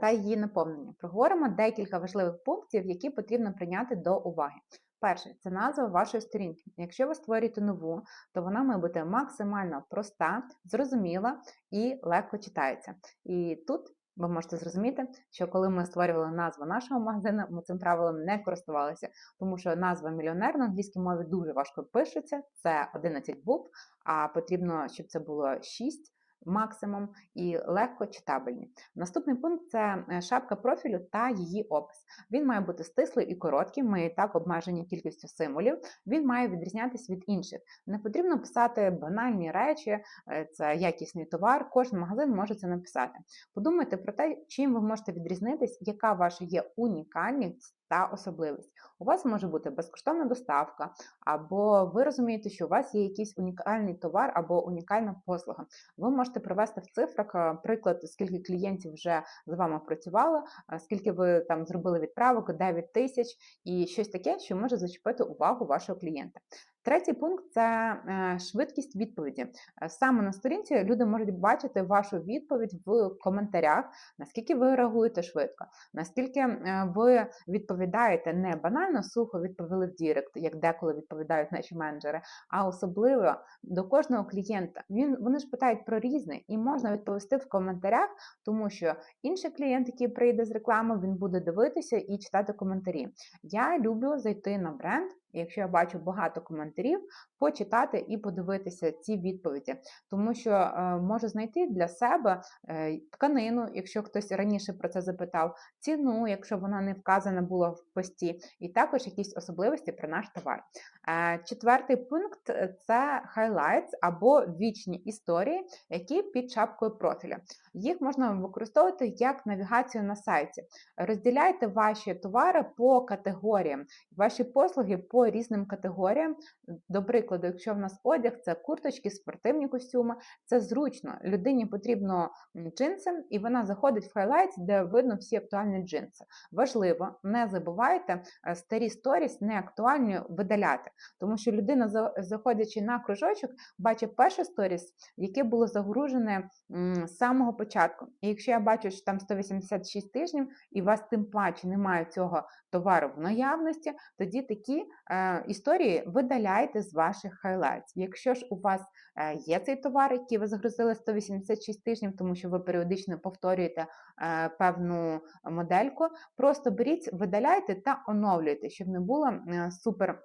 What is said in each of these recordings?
та її наповнення. Проговоримо декілька важливих пунктів, які потрібно прийняти до уваги. Перше це назва вашої сторінки. Якщо ви створюєте нову, то вона має бути максимально проста, зрозуміла і легко читається. І тут ви можете зрозуміти, що коли ми створювали назву нашого магазину, ми цим правилом не користувалися, тому що назва мільйонер на англійській мові дуже важко пишеться, це 11 букв, а потрібно, щоб це було 6 максимум і легко читабельні. Наступний пункт це е, шапка профілю та її опис. Він має бути стислий і короткий. Ми і так обмежені кількістю символів. Він має відрізнятися від інших. Не потрібно писати банальні речі, е, це якісний товар. Кожен магазин може це написати. Подумайте про те, чим ви можете відрізнитись, яка ваша є унікальність та особливість. У вас може бути безкоштовна доставка, або ви розумієте, що у вас є якийсь унікальний товар або унікальна послуга. Ви можете привести в цифрах е, приклад, скільки клієнтів вже з вами працювало, е, скільки ви там зробили відправок, 9 тисяч і щось таке, що може зачепити увагу вашого клієнта. Третій пункт це е, швидкість відповіді. Е, саме на сторінці люди можуть бачити вашу відповідь в коментарях, наскільки ви реагуєте швидко, наскільки е, ви відповідаєте не банально сухо відповіли в Дірект, як деколи відповідають наші менеджери, а особливо до кожного клієнта. Він вони ж питають про різне, і можна відповісти в коментарях, тому що інший клієнт, який прийде з реклами, він буде дивитися і читати коментарі. Я люблю зайти на бренд якщо я бачу багато коментарів, почитати і подивитися ці відповіді, тому що е, можу знайти для себе е, тканину, якщо хтось раніше про це запитав, ціну, якщо вона не вказана була в пості, і також якісь особливості про наш товар. Е, четвертий пункт це highlights або вічні історії, які під шапкою профіля. Їх можна використовувати як навігацію на сайті. Розділяйте ваші товари по категоріям, ваші послуги по різним категоріям. До прикладу, якщо в нас одяг, це курточки, спортивні костюми, це зручно. Людині потрібно джинси, і вона заходить в хайлайтс, де видно всі актуальні джинси. Важливо, не забувайте е, старі сторіс не актуальні видаляти, тому що людина, заходячи на кружочок, бачить перше сторіс, яке було загружене з самого початку. І якщо я бачу, що там 186 тижнів, і вас тим паче немає цього товару в наявності, тоді такі е, історії видаляйте з ваших хайлайтів. Якщо ж у вас е, є цей товар, який ви загрузили 186 тижнів, тому що ви періодично повторюєте е, певну модельку, просто беріть, видаляйте та оновлюйте, щоб не було е, супер.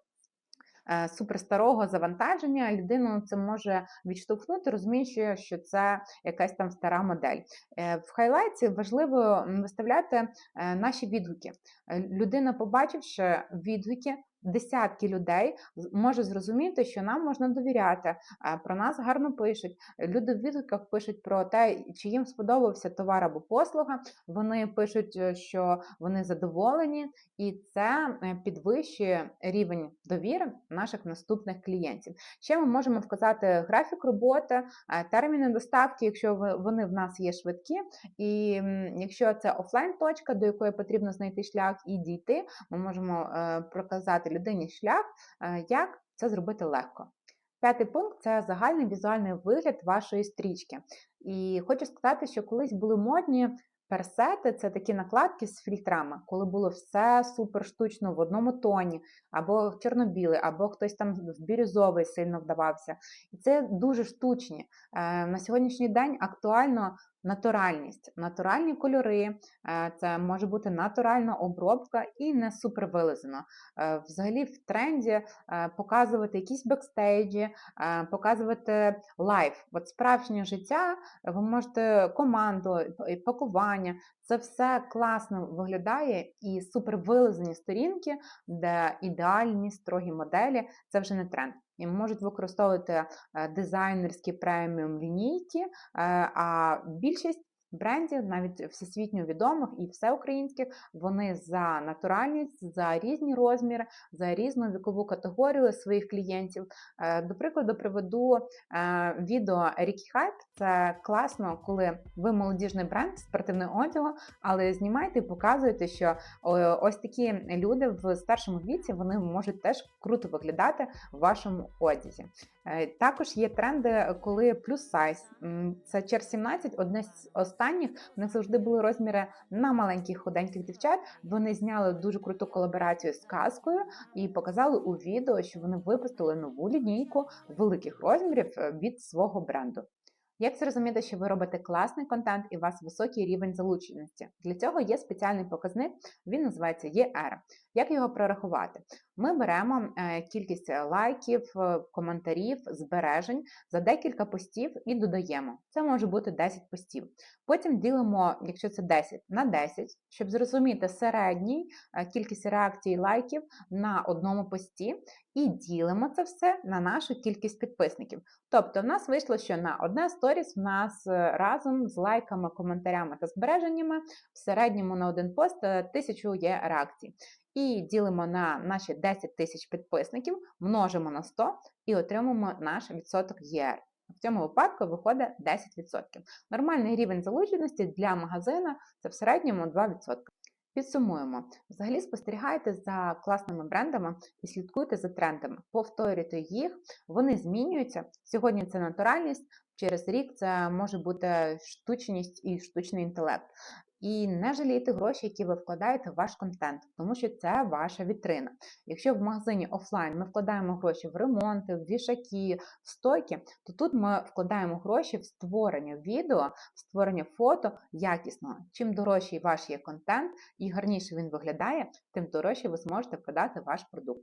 Е, суперстарого завантаження, людину це може відштовхнути, розуміючи, що це якась там стара модель. Е, в хайлайті важливо виставляти е, наші відгуки. Людина, побачивши відгуки, десятки людей може зрозуміти, що нам можна довіряти, про нас гарно пишуть. Люди в відгуках пишуть про те, чи їм сподобався товар або послуга. Вони пишуть, е, що вони задоволені, і це е, підвищує рівень довіри наших наступних клієнтів. Ще ми можемо вказати графік роботи, е, терміни доставки, якщо вони в нас є швидкі, і якщо це офлайн-точка, до якої потрібно знайти шлях і дійти, ми можемо проказати людині шлях, е, як це зробити легко. П'ятий пункт це загальний візуальний вигляд вашої стрічки. І хочу сказати, що колись були модні персети це такі накладки з фільтрами, коли було все супер штучно в одному тоні, або чорно-білий, або хтось там в бірюзовий сильно вдавався. І це дуже штучні. Е, на сьогоднішній день актуально натуральність, натуральні кольори, е, це може бути натуральна обробка і не супер. Е, взагалі, в тренді е, показувати якісь бекстейджі, показувати лайф. От справжнє життя, ви можете команду, пакування. Це все класно виглядає і супер вилизані сторінки, де ідеальні строгі моделі це вже не тренд можуть використовувати е, дизайнерські преміум лінійки, е, а більшість брендів, навіть всесвітньо відомих і всеукраїнських, вони за натуральність, за різні розміри, за різну вікову категорію своїх клієнтів. Е, до прикладу, приведу відео Рікі Хайп. Це класно, коли ви молодіжний бренд спортивного одягу, але знімайте і показуєте, що ось такі люди в старшому віці вони можуть теж круто виглядати в вашому одязі. Е, також є тренди, коли плюс сайз. Це чер 17 одне з останніх останніх в них завжди були розміри на маленьких худеньких дівчат. Вони зняли дуже круту колаборацію з казкою і показали у відео, що вони випустили нову лінійку великих розмірів е, від свого бренду. Як зрозуміти, що ви робите класний контент і у вас високий рівень залученості? Для цього є спеціальний показник, він називається ER. Як його прорахувати? Ми беремо е, кількість лайків, е, коментарів, збережень за декілька постів і додаємо. Це може бути 10 постів. Потім ділимо, якщо це 10, на 10, щоб зрозуміти середній е, кількість реакцій лайків на одному пості, і ділимо це все на нашу кількість підписників. Тобто, в нас вийшло, що на одне сторіс в нас е, разом з лайками, коментарями та збереженнями в середньому на один пост е, тисячу є реакцій. І ділимо на наші 10 тисяч підписників, множимо на 100 і отримуємо наш відсоток ЄР. В цьому випадку виходить 10%. Нормальний рівень залученості для магазина це в середньому 2%. Підсумуємо. Взагалі спостерігайте за класними брендами і слідкуйте за трендами, повторюйте їх, вони змінюються. Сьогодні це натуральність, через рік це може бути штучність і штучний інтелект. І не жалійте гроші, які ви вкладаєте в ваш контент, тому що це ваша вітрина. Якщо в магазині офлайн ми вкладаємо гроші в ремонти, в вішаки, в стойки, то тут ми вкладаємо гроші в створення відео, в створення фото якісного. Чим дорожчий ваш є контент і гарніше він виглядає, тим дорожче ви зможете продати ваш продукт.